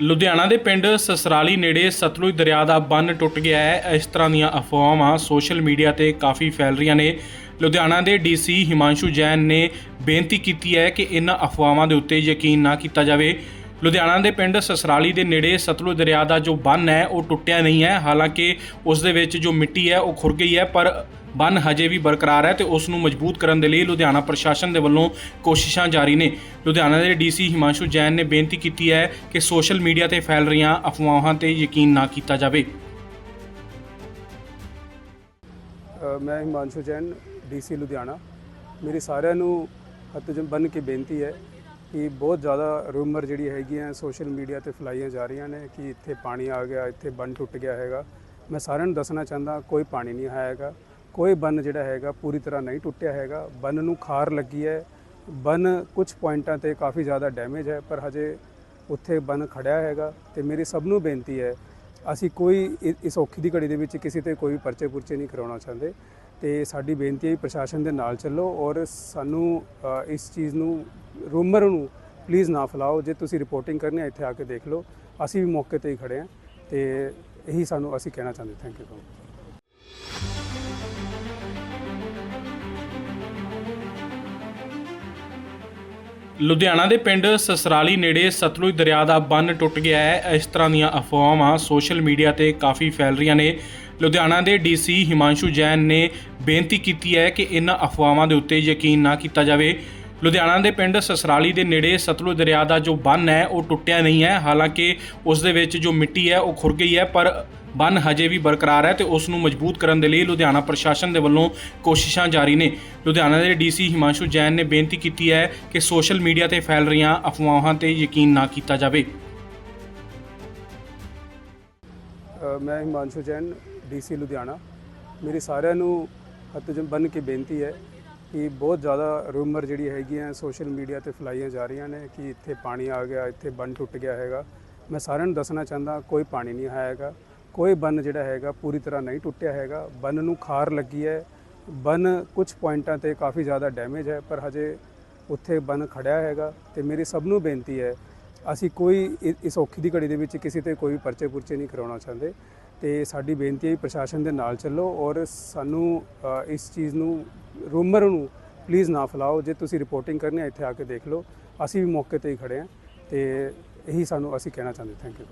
ਲੁਧਿਆਣਾ ਦੇ ਪਿੰਡ ਸਸਰਾਲੀ ਨੇੜੇ ਸਤਲੁਜ ਦਰਿਆ ਦਾ ਬੰਨ ਟੁੱਟ ਗਿਆ ਹੈ। ਇਸ ਤਰ੍ਹਾਂ ਦੀਆਂ ਅਫਵਾਹਾਂ ਸੋਸ਼ਲ ਮੀਡੀਆ ਤੇ ਕਾਫੀ ਫੈਲ ਰਹੀਆਂ ਨੇ। ਲੁਧਿਆਣਾ ਦੇ ਡੀਸੀ ਹਿਮਾਂਸ਼ੂ ਜੈਨ ਨੇ ਬੇਨਤੀ ਕੀਤੀ ਹੈ ਕਿ ਇਹਨਾਂ ਅਫਵਾਹਾਂ ਦੇ ਉੱਤੇ ਯਕੀਨ ਨਾ ਕੀਤਾ ਜਾਵੇ। ਲੁਧਿਆਣਾ ਦੇ ਪਿੰਡ ਸਸਰਾਲੀ ਦੇ ਨੇੜੇ ਸਤਲੁਜ ਦਰਿਆ ਦਾ ਜੋ ਬੰਨ ਹੈ, ਉਹ ਟੁੱਟਿਆ ਨਹੀਂ ਹੈ। ਹਾਲਾਂਕਿ ਉਸ ਦੇ ਵਿੱਚ ਜੋ ਮਿੱਟੀ ਹੈ, ਉਹ ਖੁਰ ਗਈ ਹੈ, ਪਰ ਬੰਨ ਹਜੇ ਵੀ ਬਰਕਰਾਰ ਹੈ ਤੇ ਉਸ ਨੂੰ ਮਜ਼ਬੂਤ ਕਰਨ ਦੇ ਲਈ ਲੁਧਿਆਣਾ ਪ੍ਰਸ਼ਾਸਨ ਦੇ ਵੱਲੋਂ ਕੋਸ਼ਿਸ਼ਾਂ ਜਾਰੀ ਨੇ। ਲੁਧਿਆਣਾ ਦੇ ਡੀਸੀ ਹਿਮਾਂਸ਼ੂ ਜੈਨ ਨੇ ਬੇਨਤੀ ਕੀਤੀ ਹੈ ਕਿ ਸੋਸ਼ਲ ਮੀਡੀਆ ਤੇ ਫੈਲ ਰਹੀਆਂ ਅਫਵਾਹਾਂ ਤੇ ਯਕੀਨ ਨਾ ਕੀਤਾ ਜਾਵੇ। ਮੈਂ ਹਿਮਾਂਸ਼ੂ ਜੈਨ, ਡੀਸੀ ਲੁਧਿਆਣਾ। ਮੇਰੀ ਸਾਰਿਆਂ ਨੂੰ ਹੱਥ ਜਨ ਬੰਨ ਕੇ ਬੇਨਤੀ ਹੈ ਕਿ ਬਹੁਤ ਜ਼ਿਆਦਾ ਰੂਮਰ ਜਿਹੜੀ ਹੈਗੀਆਂ ਸੋਸ਼ਲ ਮੀਡੀਆ ਤੇ ਫੈਲਾਈਆਂ ਜਾ ਰਹੀਆਂ ਨੇ ਕਿ ਇੱਥੇ ਪਾਣੀ ਆ ਗਿਆ, ਇੱਥੇ ਬੰਨ ਟੁੱਟ ਗਿਆ ਹੈਗਾ। ਮੈਂ ਸਾਰਿਆਂ ਨੂੰ ਦੱਸਣਾ ਚਾਹੁੰਦਾ, ਕੋਈ ਪਾਣੀ ਨਹੀਂ ਆਇਆ ਹੈਗਾ। ਕੋਈ ਬੰਨ ਜਿਹੜਾ ਹੈਗਾ ਪੂਰੀ ਤਰ੍ਹਾਂ ਨਹੀਂ ਟੁੱਟਿਆ ਹੈਗਾ। ਬੰਨ ਨੂੰ ਖਾਰ ਲੱਗੀ ਹੈ। ਬੰਨ ਕੁਝ ਪੁਆਇੰਟਾਂ ਤੇ ਕਾਫੀ ਜ਼ਿਆਦਾ ਡੈਮੇਜ ਹੈ, ਪਰ ਹਜੇ ਉੱਥੇ ਬੰਨ ਖੜਿਆ ਹੈਗਾ ਤੇ ਮੇਰੀ ਸਭ ਨੂੰ ਬੇਨਤੀ ਹੈ, ਅਸੀਂ ਕੋਈ ਇਸ ਔਖੀ ਦੀ ਘੜੀ ਦੇ ਵਿੱਚ ਕਿਸੇ ਤੇ ਕੋਈ ਪਰਚੇ ਪੁਰਚੇ ਨਹੀਂ ਕਰਾਉਣਾ ਚਾਹੁੰਦੇ। ਤੇ ਸਾਡੀ ਬੇਨਤੀ ਹੈ ਪ੍ਰਸ਼ਾਸਨ ਦੇ ਨਾਲ ਚੱਲੋ ਔਰ ਸਾਨੂੰ ਇਸ ਚੀਜ਼ ਨੂੰ ਰੂਮਰ ਨੂੰ ਪਲੀਜ਼ ਨਾ ਫੈਲਾਓ। ਜੇ ਤੁਸੀਂ ਰਿਪੋਰਟਿੰਗ ਕਰਨੀ ਹੈ ਇੱਥੇ ਆ ਕੇ ਦੇਖ ਲਓ। ਅਸੀਂ ਵੀ ਮੌਕੇ ਤੇ ਹੀ ਖੜੇ ਹਾਂ ਤੇ ਇਹੀ ਸਾਨੂੰ ਅਸੀਂ ਕਹਿਣਾ ਚਾਹੁੰਦੇ। ਥੈਂਕ ਯੂ ਲੁਧਿਆਣਾ ਦੇ ਪਿੰਡ ਸਸਰਾਲੀ ਨੇੜੇ ਸਤਲੁਜ ਦਰਿਆ ਦਾ ਬੰਨ ਟੁੱਟ ਗਿਆ ਹੈ। ਇਸ ਤਰ੍ਹਾਂ ਦੀਆਂ ਅਫਵਾਹਾਂ ਸੋਸ਼ਲ ਮੀਡੀਆ ਤੇ ਕਾਫੀ ਫੈਲ ਰਹੀਆਂ ਨੇ। ਲੁਧਿਆਣਾ ਦੇ ਡੀਸੀ ਹਿਮਾਂਸ਼ੂ ਜੈਨ ਨੇ ਬੇਨਤੀ ਕੀਤੀ ਹੈ ਕਿ ਇਹਨਾਂ ਅਫਵਾਹਾਂ ਦੇ ਉੱਤੇ ਯਕੀਨ ਨਾ ਕੀਤਾ ਜਾਵੇ। ਲੁਧਿਆਣਾ ਦੇ ਪਿੰਡ ਸਸਰਾਲੀ ਦੇ ਨੇੜੇ ਸਤਲੁਜ ਦਰਿਆ ਦਾ ਜੋ ਬੰਨ ਹੈ, ਉਹ ਟੁੱਟਿਆ ਨਹੀਂ ਹੈ। ਹਾਲਾਂਕਿ ਉਸ ਦੇ ਵਿੱਚ ਜੋ ਮਿੱਟੀ ਹੈ, ਉਹ ਖੁਰ ਗਈ ਹੈ, ਪਰ ਬੰਨ ਹਜੇ ਵੀ ਬਰਕਰਾਰ ਹੈ ਤੇ ਉਸ ਨੂੰ ਮਜ਼ਬੂਤ ਕਰਨ ਦੇ ਲਈ ਲੁਧਿਆਣਾ ਪ੍ਰਸ਼ਾਸਨ ਦੇ ਵੱਲੋਂ ਕੋਸ਼ਿਸ਼ਾਂ ਜਾਰੀ ਨੇ। ਲੁਧਿਆਣਾ ਦੇ ਡੀਸੀ ਹਿਮਾਂਸ਼ੂ ਜੈਨ ਨੇ ਬੇਨਤੀ ਕੀਤੀ ਹੈ ਕਿ ਸੋਸ਼ਲ ਮੀਡੀਆ ਤੇ ਫੈਲ ਰਹੀਆਂ ਅਫਵਾਹਾਂ ਤੇ ਯਕੀਨ ਨਾ ਕੀਤਾ ਜਾਵੇ। ਮੈਂ ਹਿਮਾਂਸ਼ੂ ਜੈਨ, ਡੀਸੀ ਲੁਧਿਆਣਾ। ਮੇਰੀ ਸਾਰਿਆਂ ਨੂੰ ਹੱਥ ਜਨ ਬੰਨ ਕੇ ਬੇਨਤੀ ਹੈ ਕਿ ਬਹੁਤ ਜ਼ਿਆਦਾ ਰੂਮਰ ਜਿਹੜੀ ਹੈਗੀਆਂ ਸੋਸ਼ਲ ਮੀਡੀਆ ਤੇ ਫੈਲਾਈਆਂ ਜਾ ਰਹੀਆਂ ਨੇ ਕਿ ਇੱਥੇ ਪਾਣੀ ਆ ਗਿਆ, ਇੱਥੇ ਬੰਨ ਟੁੱਟ ਗਿਆ ਹੈਗਾ। ਮੈਂ ਸਾਰਿਆਂ ਨੂੰ ਦੱਸਣਾ ਚਾਹੁੰਦਾ, ਕੋਈ ਪਾਣੀ ਨਹੀਂ ਆਇਆ ਹੈਗਾ। ਕੋਈ ਬੰਨ ਜਿਹੜਾ ਹੈਗਾ ਪੂਰੀ ਤਰ੍ਹਾਂ ਨਹੀਂ ਟੁੱਟਿਆ ਹੈਗਾ। ਬੰਨ ਨੂੰ ਖਾਰ ਲੱਗੀ ਹੈ। ਬੰਨ ਕੁਝ ਪੁਆਇੰਟਾਂ ਤੇ ਕਾਫੀ ਜ਼ਿਆਦਾ ਡੈਮੇਜ ਹੈ, ਪਰ ਹਜੇ ਉੱਥੇ ਬੰਨ ਖੜਿਆ ਹੈਗਾ ਤੇ ਮੇਰੀ ਸਭ ਨੂੰ ਬੇਨਤੀ ਹੈ, ਅਸੀਂ ਕੋਈ ਇਸ ਔਖੀ ਦੀ ਘੜੀ ਦੇ ਵਿੱਚ ਕਿਸੇ ਤੇ ਕੋਈ ਪਰਚੇ ਪੁਰਚੇ ਨਹੀਂ ਕਰਾਉਣਾ ਚਾਹੁੰਦੇ। ਤੇ ਸਾਡੀ ਬੇਨਤੀ ਹੈ ਕਿ ਪ੍ਰਸ਼ਾਸਨ ਦੇ ਨਾਲ ਚੱਲੋ ਔਰ ਸਾਨੂੰ ਇਸ ਚੀਜ਼ ਨੂੰ, ਰੂਮਰ ਨੂੰ ਪਲੀਜ਼ ਨਾ ਫੈਲਾਓ। ਜੇ ਤੁਸੀਂ ਰਿਪੋਰਟਿੰਗ ਕਰਨੀ ਹੈ, ਇੱਥੇ ਆ ਕੇ ਦੇਖ ਲਓ। ਅਸੀਂ ਵੀ ਮੌਕੇ ਤੇ ਹੀ ਖੜੇ ਹਾਂ ਤੇ ਇਹੀ ਸਾਨੂੰ ਅਸੀਂ ਕਹਿਣਾ ਚਾਹੁੰਦੇ ਥੈਂਕ ਯੂ